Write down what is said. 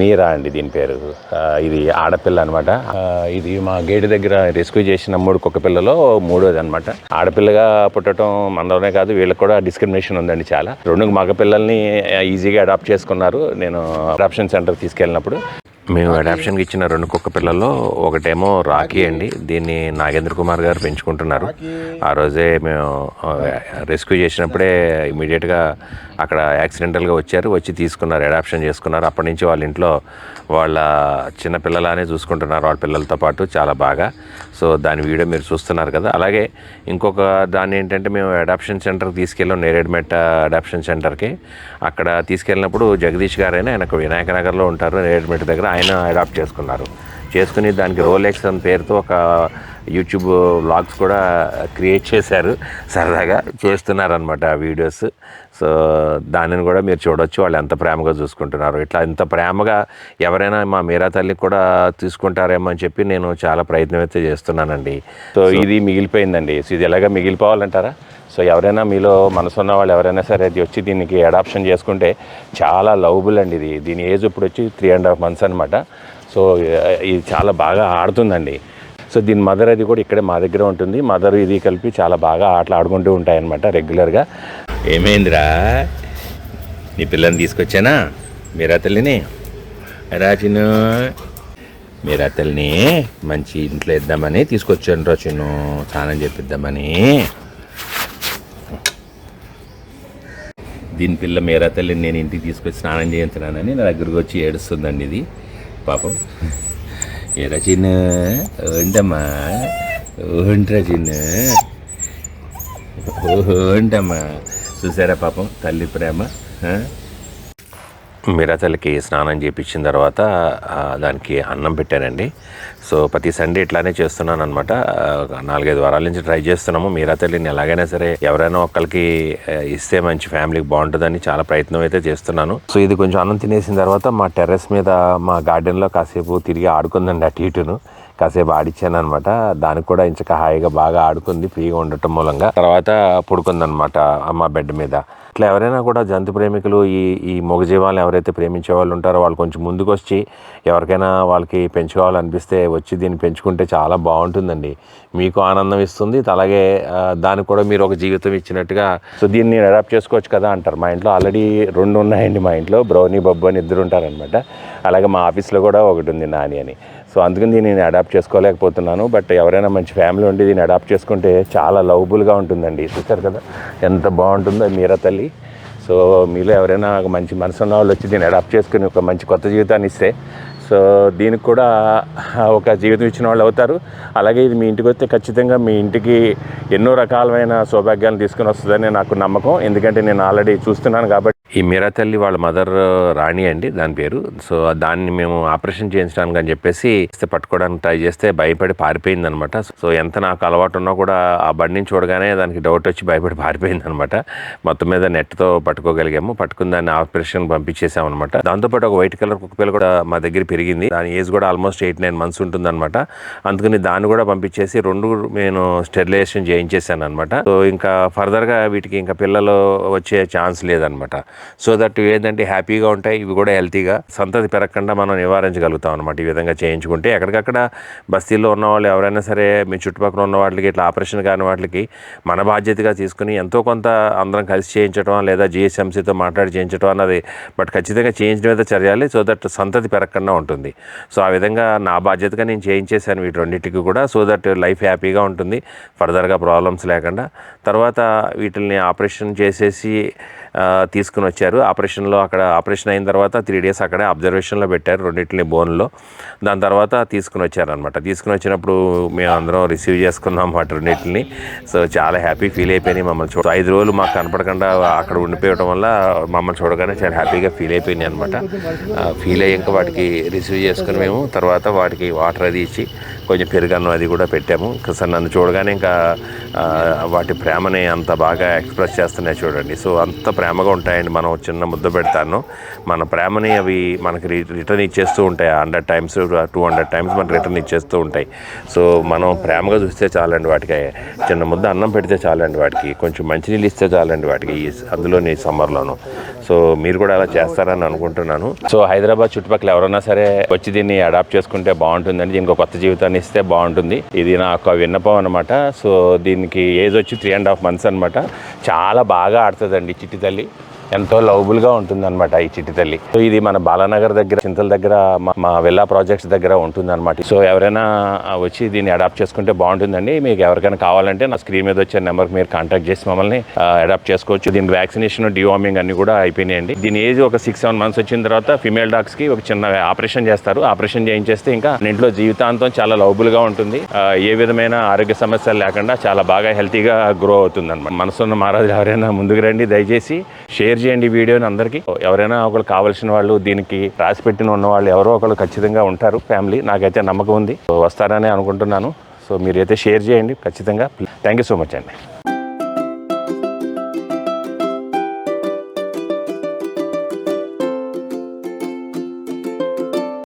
మీరా అండి దీని పేరు? ఇది ఆడపిల్ల అనమాట ఇది మా గేటు దగ్గర రెస్క్యూ చేసిన మూడు కుక్క పిల్లలో మూడోది అనమాట ఆడపిల్లగా పుట్టడం మనలోనే కాదు వీళ్ళకి కూడా డిస్క్రిమినేషన్ ఉందండి చాలా. రెండు మగ పిల్లల్ని ఈజీగా అడాప్ట్ చేసుకున్నారు. నేను అడాప్షన్ సెంటర్ తీసుకెళ్ళినప్పుడు మేము అడాప్షన్కి ఇచ్చిన రెండు కుక్క పిల్లల్లో ఒకటేమో రాఖీ అండి. దీన్ని నాగేంద్ర కుమార్ గారు పెంచుకుంటున్నారు. ఆ రోజే మేము రెస్క్యూ చేసినప్పుడే ఇమీడియట్గా అక్కడ యాక్సిడెంటల్గా వచ్చారు. వచ్చి తీసుకున్నారు అడాప్షన్ చేసుకున్నారు. అప్పటి నుంచి వాళ్ళ ఇంట్లో వాళ్ళ చిన్న పిల్లలానే చూసుకుంటున్నారు వాళ్ళ పిల్లలతో పాటు చాలా బాగా. సో దాని వీడియో మీరు చూస్తున్నారు కదా. అలాగే ఇంకొక దాన్ని ఏంటంటే మేము అడాప్షన్ సెంటర్కి తీసుకెళ్ళాం నేరేడ్మెట్ట అడాప్షన్ సెంటర్కి అక్కడ తీసుకెళ్ళినప్పుడు జగదీష్ గారైనా ఆయనకు వినాయక నగర్లో ఉంటారు నేరేడ్మెట్ట దగ్గర. ఆయన అడాప్ట్ చేసుకున్నారు. చేసుకుని దానికి రోలెక్స్ అని పేరుతో ఒక యూట్యూబ్ వ్లాగ్స్ కూడా క్రియేట్ చేశారు. సరదాగా చేస్తున్నారనమాట ఆ వీడియోస్ సో దానిని కూడా మీరు చూడొచ్చు. వాళ్ళు ఎంత ప్రేమగా చూసుకుంటున్నారు. ఇట్లా ఇంత ప్రేమగా ఎవరైనా మా మీరా తల్లికి కూడా తీసుకుంటారేమో అని చెప్పి నేను చాలా ప్రయత్నం అయితే చేస్తున్నానండి సో ఇది మిగిలిపోయిందండి. సో ఇది ఎలాగ మిగిలిపోవాలంటారా? సో ఎవరైనా మీలో మనసున్న వాళ్ళు ఎవరైనా సరే అది వచ్చి దీనికి అడాప్షన్ చేసుకుంటే చాలా లవబుల్ అండి ఇది. దీని ఏజ్ ఇప్పుడు వచ్చి త్రీ అండ్ హాఫ్ మంత్స్ అనమాట సో ఇది చాలా బాగా ఆడుతుందండి. సో దీని మదర్ అది కూడా ఇక్కడే మా దగ్గర ఉంటుంది. మదర్ ఇది కలిపి చాలా బాగా ఆటలు ఆడుకుంటూ ఉంటాయన్నమాట రెగ్యులర్గా ఏమైందిరా? నీ పిల్లని తీసుకొచ్చానా? మీరా తల్లిని? రా చిన్ను. మీరా తల్లిని మంచి ఇంట్లో ఇద్దామని తీసుకొచ్చాను రా చిన్ను. స్నానం చేపిద్దామని. దీని పిల్ల మేరా తల్లిని నేను ఇంటికి తీసుకొచ్చి స్నానం చేయించినానని నా దగ్గరకు వచ్చి ఏడుస్తుందండి ఇది. పాపం. ఏ రచిన్ ఏంటమ్మా? ఏంట్రా చిన్న ఏంటమ్మా? చూసారా పాపం తల్లి ప్రేమ మిరతలకి స్నానం చేయించిన తర్వాత దానికి అన్నం పెట్టానండి. సో ప్రతి సండే ఇట్లానే చేస్తున్నాను అనమాట నాలుగైదు వారాల నుంచి ట్రై చేస్తున్నాము. మీరా ఎలాగైనా సరే ఎవరైనా ఒకరికి ఇస్తే మంచి ఫ్యామిలీకి బాగుంటుందని చాలా ప్రయత్నం అయితే చేస్తున్నాను. సో ఇది కొంచెం అన్నం తినేసిన తర్వాత మా టెర్రస్ మీద మా గార్డెన్లో కాసేపు తిరిగి ఆడుకుందండి అటు ఇటును కాసేపు ఆడిచ్చాను అనమాట దానికి కూడా ఇంచక హాయిగా బాగా ఆడుకుంది ఫ్రీగా ఉండటం మూలంగా. తర్వాత పడుకుందనమాట మా బెడ్ మీద. ఇట్లా ఎవరైనా కూడా జంతు ప్రేమికులు ఈ ఈ మొగజీవాలను ఎవరైతే ప్రేమించే వాళ్ళు ఉంటారో వాళ్ళు కొంచెం ముందుకు వచ్చి ఎవరికైనా వాళ్ళకి పెంచుకోవాలనిపిస్తే వచ్చి దీన్ని పెంచుకుంటే చాలా బాగుంటుందండి. మీకు ఆనందం ఇస్తుంది. అలాగే దానికి కూడా మీరు ఒక జీవితం ఇచ్చినట్టుగా సో దీన్ని అడాప్ట్ చేసుకోవచ్చు కదా అంటారు. మా ఇంట్లో ఆల్రెడీ రెండు ఉన్నాయండి మా ఇంట్లో. బ్రౌనీ బబ్బు అని ఇద్దరు ఉంటారనమాట అలాగే మా ఆఫీస్లో కూడా ఒకటి ఉంది నాని అని. సో అందుకని దీన్ని నేను అడాప్ట్ చేసుకోలేకపోతున్నాను. బట్ ఎవరైనా మంచి ఫ్యామిలీ ఉండి దీన్ని అడాప్ట్ చేసుకుంటే చాలా లవబుల్గా ఉంటుందండి. చూసారు కదా? ఎంత బాగుంటుందో మీరా తల్లి. సో మీలో ఎవరైనా ఒక మంచి మనసు ఉన్న వాళ్ళు వచ్చి దీన్ని అడాప్ట్ చేసుకుని ఒక మంచి కొత్త జీవితాన్ని ఇస్తే సో దీనికి కూడా ఒక జీవితం ఇచ్చిన వాళ్ళు అవుతారు. అలాగే ఇది మీ ఇంటికి వస్తే ఖచ్చితంగా మీ ఇంటికి ఎన్నో రకాలమైన సౌభాగ్యాలను తీసుకుని వస్తుందని నాకు నమ్మకం. ఎందుకంటే నేను ఆల్రెడీ చూస్తున్నాను కాబట్టి ఈ మీరా తల్లి వాళ్ళ మదర్ రాణి అండి దాని పేరు. సో దాన్ని మేము ఆపరేషన్ చేయించడానికి అని చెప్పేసి పట్టుకోవడానికి ట్రై చేస్తే భయపడి పారిపోయింది అనమాట సో ఎంత నాకు అలవాటు ఉన్నా కూడా ఆ బండిని చూడగానే దానికి డౌట్ వచ్చి భయపడి పారిపోయింది అనమాట మొత్తం మీద నెట్తో పట్టుకోగలిగాము. పట్టుకుని దాన్ని ఆపరేషన్ పంపించేసాం అనమాట దాంతోపాటు ఒక వైట్ కలర్ కుక్క పిల్ల కూడా మా దగ్గర పెరిగింది. దాని ఏజ్ కూడా ఆల్మోస్ట్ ఎయిట్ నైన్ మంత్స్ ఉంటుంది అనమాట అందుకని దాన్ని కూడా పంపించేసి రెండు నేను స్టెరిలైజేషన్ చేయించేసాను అనమాట సో ఇంకా ఫర్దర్గా వీటికి ఇంకా పిల్లలు వచ్చే ఛాన్స్ లేదనమాట. సో దట్ ఏంటంటే హ్యాపీగా ఉంటాయి ఇవి కూడా హెల్తీగా. సంతతి పెరగకుండా మనం నివారించగలుగుతాం అనమాట ఈ విధంగా చేయించుకుంటే. ఎక్కడికక్కడ బస్తీల్లో ఉన్న వాళ్ళు ఎవరైనా సరే మీ చుట్టుపక్కల ఉన్న వాళ్ళకి ఇట్లా ఆపరేషన్ కాని వాళ్ళకి మన బాధ్యతగా తీసుకుని ఎంతో కొంత అందరం కలిసి చేయించడం లేదా జిఎస్ఎంసీతో మాట్లాడి చేయించడం అన్నది బట్ ఖచ్చితంగా చేయించడం అయితే చర్యాలి సో దట్ సంతతి పెరగకుండా ఉంటుంది. సో ఆ విధంగా నా బాధ్యతగా నేను చేయించేశాను వీటి రెండింటికి కూడా. సో దట్ లైఫ్ హ్యాపీగా ఉంటుంది. ఫర్దర్గా ప్రాబ్లమ్స్ లేకుండా. తర్వాత వీటిని ఆపరేషన్ చేసేసి తీసుకుని వచ్చారు. ఆపరేషన్లో అక్కడ ఆపరేషన్ అయిన తర్వాత త్రీ డేస్ అక్కడే అబ్జర్వేషన్లో పెట్టారు రెండింటిని బోన్లో. దాని తర్వాత తీసుకుని వచ్చారనమాట తీసుకుని వచ్చినప్పుడు మేము అందరం రిసీవ్ చేసుకున్నాం అన్నమాట రెండింటిని. సో చాలా హ్యాపీ ఫీల్ అయిపోయినాయి మమ్మల్ని చూడ ఐదు రోజులు మాకు కనపడకుండా అక్కడ ఉండిపోవడం వల్ల మమ్మల్ని చూడగానే చాలా హ్యాపీగా ఫీల్ అయిపోయినాయి అనమాట ఫీల్ అయ్యాక వాటికి రిసీవ్ చేసుకుని మేము తర్వాత వాటికి వాటర్ అది ఇచ్చి కొంచెం పెరుగన్నం అది కూడా పెట్టాము. సార్ నన్ను చూడగానే ఇంకా వాటి ప్రేమని అంత బాగా ఎక్స్ప్రెస్ చేస్తున్నాయి చూడండి. సో అంత ప్రేమ ప్రేమగా ఉంటాయండి. మనం చిన్న ముద్ద పెడతాను. మన ప్రేమని అవి మనకి రి- రిటర్న్ ఇచ్చేస్తూ ఉంటాయి. Hundred times two hundred times మనకి రిటర్న్ ఇచ్చేస్తూ ఉంటాయి. సో మనం ప్రేమగా చూస్తే చాలండి వాటికి. చిన్న ముద్ద అన్నం పెడితే చాలండి వాటికి. కొంచెం మంచినీళ్ళు ఇస్తే చాలండి వాటికి ఈ అందులోని సమ్మర్లోను. సో మీరు కూడా అలా చేస్తారని అనుకుంటున్నాను. సో హైదరాబాద్ చుట్టుపక్కల ఎవరైనా సరే వచ్చి దీన్ని అడాప్ట్ చేసుకుంటే బాగుంటుందండి. దీనికి కొత్త జీవితాన్ని ఇస్తే బాగుంటుంది. ఇది నాకు విన్నపం అనమాట సో దీనికి ఏజ్ వచ్చి త్రీ అండ్ హాఫ్ మంత్స్ అనమాట చాలా బాగా ఆడుతుందండి. చిట్టి తల్లి ಜಿಲ್ಲೆಗಳಲ್ಲಿ ఎంతో లవబుల్గా ఉంటుందన్నమాట ఈ చిట్టి తల్లి. సో ఇది మన బాలానగర్ దగ్గర చింతల దగ్గర మా- విల్లా ప్రాజెక్ట్స్ దగ్గర ఉంటుందన్నమాట. సో ఎవరైనా వచ్చి దీన్ని అడాప్ట్ చేసుకుంటే బాగుంటుందండి. మీకు ఎవరికైనా కావాలంటే నా స్క్రీన్ మీద వచ్చే నెంబర్కి మీరు కాంటాక్ట్ చేసి మమ్మల్ని అడాప్ట్ చేసుకోవచ్చు. దీని వ్యాక్సినేషన్ డివార్మింగ్ అన్ని కూడా అయిపోయినాయండి. దీని ఏజ్ ఒక సిక్స్ సెవెన్ మంత్స్ వచ్చిన తర్వాత ఫిమేల్ డాగ్స్కి ఒక చిన్న ఆపరేషన్ చేస్తారు. ఆపరేషన్ చేయించేస్తే ఇంకా ఇంట్లో జీవితాంతం చాలా లవబుల్గా ఉంటుంది ఏ విధమైన ఆరోగ్య సమస్యలు లేకుండా చాలా బాగా హెల్తీగా గ్రో అవుతుంది అనమాట మనసున్న మహారాజు ఎవరైనా ముందుకు రండి. దయచేసి షేర్ షేర్ చేయండి ఈ వీడియోని అందరికీ. ఎవరైనా ఒకరు కావాల్సిన వాళ్ళు దీనికి రాసి పెట్టిన ఉన్న వాళ్ళు ఎవరో ఒకరు ఖచ్చితంగా ఉంటారు. ఫ్యామిలీ నాకైతే నమ్మకం ఉంది. సో వస్తారని అనుకుంటున్నాను. సో మీరైతే షేర్ చేయండి. ఖచ్చితంగా. థ్యాంక్ యూ సో మచ్ అండి.